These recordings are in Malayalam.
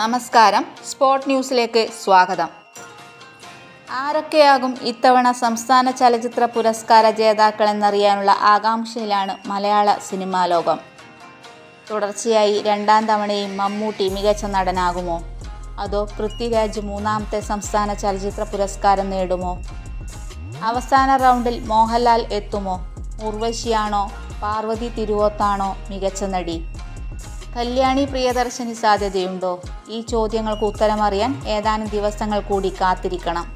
നമസ്കാരം. സ്പോട്ട് ന്യൂസിലേക്ക് സ്വാഗതം. ആരൊക്കെയാകും ഇത്തവണ സംസ്ഥാന ചലച്ചിത്ര പുരസ്കാര ജേതാക്കൾ എന്നറിയാനുള്ള ആകാംക്ഷയിലാണ് മലയാള സിനിമാ ലോകം. തുടർച്ചയായി രണ്ടാം തവണയും മമ്മൂട്ടി മികച്ച നടനാകുമോ? അതോ പൃഥ്വിരാജ് മൂന്നാമത്തെ സംസ്ഥാന ചലച്ചിത്ര പുരസ്കാരം നേടുമോ? അവസാന റൗണ്ടിൽ മോഹൻലാൽ എത്തുമോ? ഉർവശിയാണോ? പാർവതി തിരുവോത്താണോ മികച്ച നടി? കല്യാണി പ്രിയദർശിനി സാധ്യതയുണ്ടോ? ഈ ചോദ്യങ്ങൾക്ക് ഉത്തരമറിയാൻ ഏതാനും ദിവസങ്ങൾ കൂടി കാത്തിരിക്കണം.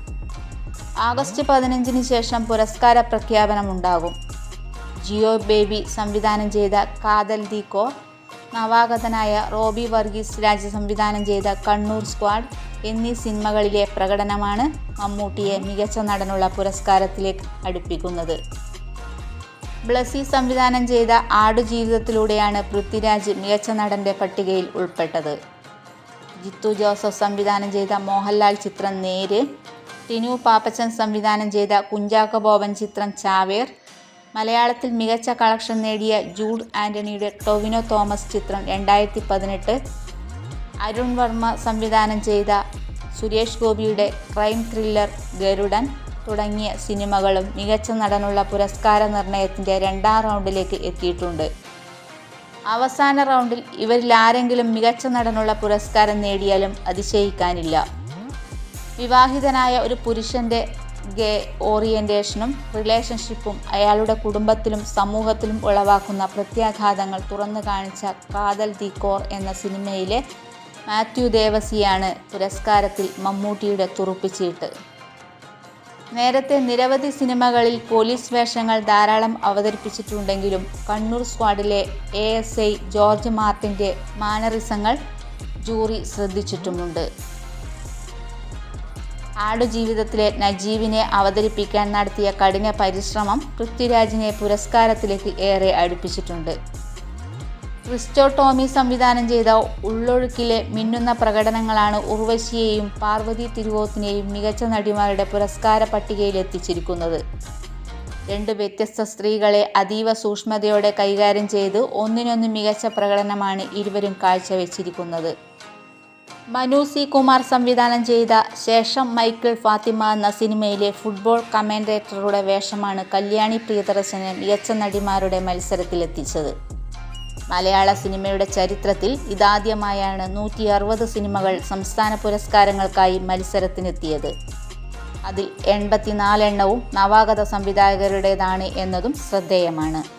ആഗസ്റ്റ് പതിനഞ്ചിന് ശേഷം പുരസ്കാര പ്രഖ്യാപനമുണ്ടാകും. ജിയോ ബേബി സംവിധാനം ചെയ്ത കാതൽ ദി കോ നവാഗതനായ റോബി വർഗീസ് രാജ് സംവിധാനം ചെയ്ത കണ്ണൂർ സ്ക്വാഡ് എന്നീ സിനിമകളിലെ പ്രകടനമാണ് മമ്മൂട്ടിയെ മികച്ച നടനുള്ള പുരസ്കാരത്തിലേക്ക് അടുപ്പിക്കുന്നത്. ബ്ലസി സംവിധാനം ചെയ്ത ആടുജീവിതത്തിലൂടെയാണ് പൃഥ്വിരാജ് മികച്ച നടന്റെ പട്ടികയിൽ ഉൾപ്പെട്ടത്. ജിത്തു ജോസഫ് സംവിധാനം ചെയ്ത മോഹൻലാൽ ചിത്രം നേര് ടിനു പാപ്പച്ചൻ സംവിധാനം ചെയ്ത കുഞ്ചാക്ക ബോബൻ ചിത്രം ചാവേർ മലയാളത്തിൽ മികച്ച കളക്ഷൻ നേടിയ ജൂഡ് ആന്റണിയുടെ ടൊവിനോ തോമസ് ചിത്രം രണ്ടായിരത്തി പതിനെട്ട് അരുൺ വർമ്മ സംവിധാനം ചെയ്ത സുരേഷ് ഗോപിയുടെ ക്രൈം ത്രില്ലർ ഗരുഡൻ തുടങ്ങിയ സിനിമകളും മികച്ച നടനുള്ള പുരസ്കാര നിർണയത്തിന്റെ രണ്ടാം റൗണ്ടിലേക്ക് എത്തിയിട്ടുണ്ട്. അവസാന റൗണ്ടിൽ ഇവരിൽ ആരെങ്കിലും മികച്ച നടനുള്ള പുരസ്കാരം നേടിയാലും അതിശയിക്കാനില്ല. വിവാഹിതനായ ഒരു പുരുഷന്റെ ഗേ ഓറിയന്റേഷനും റിലേഷൻഷിപ്പും അയാളുടെ കുടുംബത്തിലും സമൂഹത്തിലും ഉളവാക്കുന്ന പ്രത്യാഘാതങ്ങൾ തുറന്നു കാണിച്ച കാതൽ ദി കോർ എന്ന സിനിമയിലെ മാത്യു ദേവസിയാണ് പുരസ്കാരത്തിൽ മമ്മൂട്ടിയുടെ തുറുപ്പിച്ചീട്ട്. നേരത്തെ നിരവധി സിനിമകളിൽ പോലീസ് വേഷങ്ങൾ ധാരാളം അവതരിപ്പിച്ചിട്ടുണ്ടെങ്കിലും കണ്ണൂർ സ്ക്വാഡിലെ എ എസ് ഐ ജോർജ് മാർട്ടിന്റെ മാനറിസങ്ങൾ ജൂറി ശ്രദ്ധിച്ചിട്ടുമുണ്ട്. ആടുജീവിതത്തിലെ നജീബിനെ അവതരിപ്പിക്കാൻ നടത്തിയ കഠിന പരിശ്രമം പൃഥ്വിരാജിനെ പുരസ്കാരത്തിലേക്ക് ഏറെ അടുപ്പിച്ചിട്ടുണ്ട്. ക്രിസ്റ്റോ ടോമി സംവിധാനം ചെയ്ത ഉള്ളൊഴുക്കിലെ മിന്നുന്ന പ്രകടനങ്ങളാണ് ഉർവശിയെയും പാർവതി തിരുവോത്തിനെയും മികച്ച നടിമാരുടെ പുരസ്കാര പട്ടികയിൽ എത്തിച്ചിരിക്കുന്നത്. രണ്ട് വ്യത്യസ്ത സ്ത്രീകളെ അതീവ സൂക്ഷ്മതയോടെ കൈകാര്യം ചെയ്ത് ഒന്നിനൊന്ന് മികച്ച പ്രകടനമാണ് ഇരുവരും കാഴ്ചവെച്ചിരിക്കുന്നത്. മനു സി കുമാർ സംവിധാനം ചെയ്ത ശേഷം മൈക്കിൾ ഫാത്തിമ എന്ന സിനിമയിലെ ഫുട്ബോൾ കമന്റേറ്ററുടെ വേഷമാണ് കല്യാണി പ്രിയദർശനെ മികച്ച നടിമാരുടെ മത്സരത്തിലെത്തിച്ചത്. മലയാള സിനിമയുടെ ചരിത്രത്തിൽ ഇതാദ്യമായാണ് നൂറ്റി അറുപത് സിനിമകൾ സംസ്ഥാന പുരസ്കാരങ്ങൾക്കായി മത്സരത്തിനെത്തിയത്. അതിൽ എൺപത്തിനാലെണ്ണവും നവാഗത സംവിധായകരുടേതാണ് എന്നതും ശ്രദ്ധേയമാണ്.